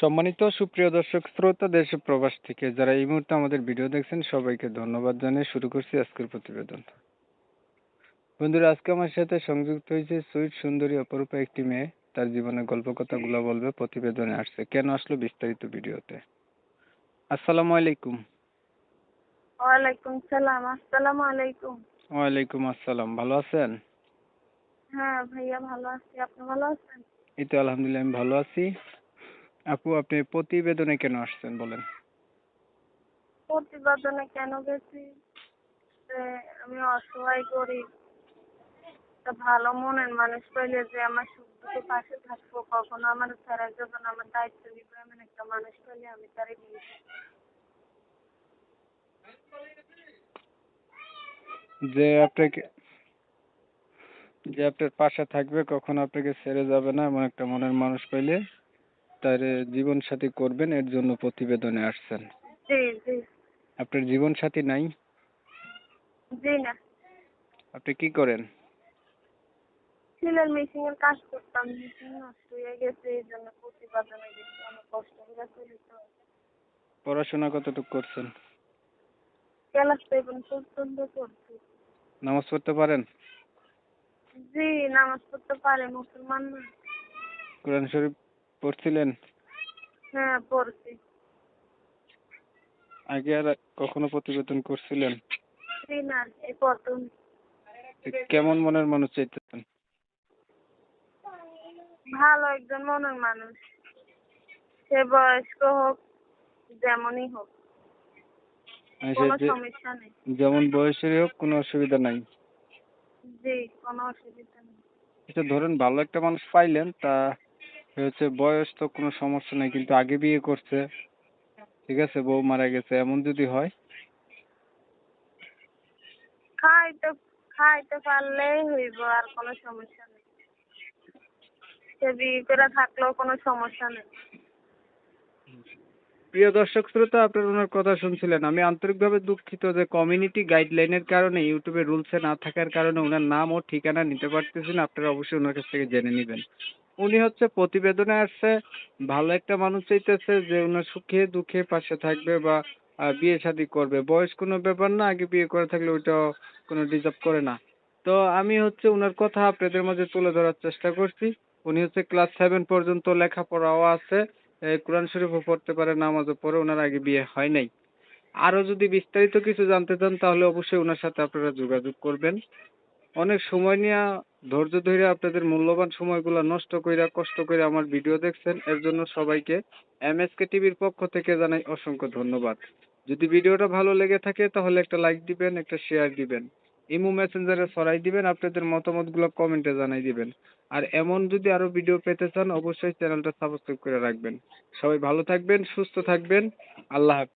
সম্মানিত সুপ্রিয় দর্শক শ্রোতা দেশ প্রবাস থেকে যারা এই মুহূর্তে আমাদের ভিডিও দেখছেন সবাইকে ধন্যবাদ জানিয়ে শুরু করছি আজকের প্রতিবেদন। বন্ধুরা আজকে আমার সাথে সংযুক্ত হয়েছে সুইট সুন্দরী অপরূপা একটি মেয়ে। তার জীবনের গল্প কথাগুলো বলবে প্রতিবেদনে আসছে। কেন আসলো বিস্তারিত ভিডিওতে? আসসালামু আলাইকুম। ওয়ালাইকুম সালাম আসসালামু আলাইকুম। ওয়ালাইকুম আসসালাম ভালো আছেন? হ্যাঁ ভাইয়া ভালো আছি। আপনি ভালো আছেন? এই তো আলহামদুলিল্লাহ আমি ভালো আছি। আপু আপনি প্রতিবেদনে কেন আসছেন বলেন? প্রতিবেদনে কেন গেছি? আমি অসহায় গরিব। ভালো মনের মানুষ পাইলে যে আমার সুখ দুঃখে পাশে থাকব কখনো আমার ছাড়া যখন আমার দায়িত্ব নিবে এমন একটা মানুষ পাইলে আমি তারে বিয়ে যে আপনাকে যে আপনার পাশে থাকবে কখনো আপনাকে ছেড়ে যাবে না এমন একটা মনের মানুষ পাইলে তার জীবন সাথী করবেন এর জন্য প্রতিবেদনে আসছেন। জি জি। আপনার জীবন সাথী নাই? জি না। আপনি কি করেন? সিলের মেশিন এর কাজ করতাম মেশিন নষ্ট হয়ে গেছে এই জন্য প্রতিবেদনে গেছি অনেক কষ্ট করে চলি তো। পড়াশোনা কতটুকু করছেন? ক্লাস সেভেন পর্যন্ত করছি নামাজ পড়তে পারেন? জি নামাজ পড়তে পারে মুসলমান না। কোরআন শরীফ পড়ছিলেন? হ্যাঁ পড়ছি। আগে আর কখনো প্রতিবেদন করছিলেন? না এই প্রথম। কেমন মনের মানুষ চাইতেছেন? ভালো একজন মনের মানুষ। সে বয়স্ক হোক যেমনই হোক। মানে কোনো সমস্যা নেই। যেমন বয়সেরই হোক কোনো অসুবিধা নাই। জি কোনো অসুবিধা নেই। এটা ধরেন ভালো একটা মানুষ পাইলেন তা হচ্ছে বয়স তো কোনো সমস্যা নেই কিন্তু আগে বিয়ে করছে ঠিক আছে বউ মারা গেছে এমন যদি হয়? খাইতে খাইতে পারলেই হইব আর কোনো সমস্যা নেই। সে বিয়ে করে থাকলেও কোনো সমস্যা নেই। প্রিয় দর্শক শ্রোতা আপনারা ওনার কথা শুনছিলেন। আমি আন্তরিকভাবে দুঃখিত যে কমিউনিটি গাইডলাইনের কারণে ইউটিউবে রুলসে না থাকার কারণে ওনার নাম ও ঠিকানা নিতে পারতেছি না। আপনারা অবশ্যই ওনার কাছ থেকে জেনে নেবেন। উনি হচ্ছে প্রতিবেদনে আসছে, ভালো একটা মানুষ চাইতেছে যে ওনার সুখে দুঃখে পাশে থাকবে বা বিয়ে শাদী করবে। বয়স কোনো ব্যাপার না, আগে বিয়ে করে থাকলে ওইটা কোনো ডিজার্ভ করে না। তো আমি হচ্ছে ওনার কথা আপনাদের মাঝে তুলে ধরার চেষ্টা করছি। উনি হচ্ছে ক্লাস সেভেন পর্যন্ত লেখাপড়াও আছে কোরআন শরীফও পড়তে পারে, নামাজও পড়ে ওনার আগে বিয়ে হয় নাই। আরও যদি বিস্তারিত কিছু জানতে চান তাহলে অবশ্যই ওনার সাথে আপনারা যোগাযোগ করবেন। অনেক সময় নিয়ে ধৈর্য ধরে আপনাদের মূল্যবান সময়গুলো নষ্ট কইরা, কষ্ট করে আমার ভিডিও দেখছেন, এর জন্য সবাইকে এমএসকে টিভির পক্ষ থেকে জানাই অসংখ্য ধন্যবাদ। যদি ভিডিওটা ভালো লেগে থাকে, তাহলে একটা লাইক দিবেন, একটা শেয়ার দিবেন। ইমো মেসেঞ্জারে ছড়াই দিবেন, আপনাদের মতামতগুলো কমেন্টে জানাই দিবেন। আর এমন যদি আরও ভিডিও পেতে চান, অবশ্যই চ্যানেলটা সাবস্ক্রাইব করে রাখবেন। সবাই ভালো থাকবেন, সুস্থ থাকবেন। আল্লাহ হাফেজ।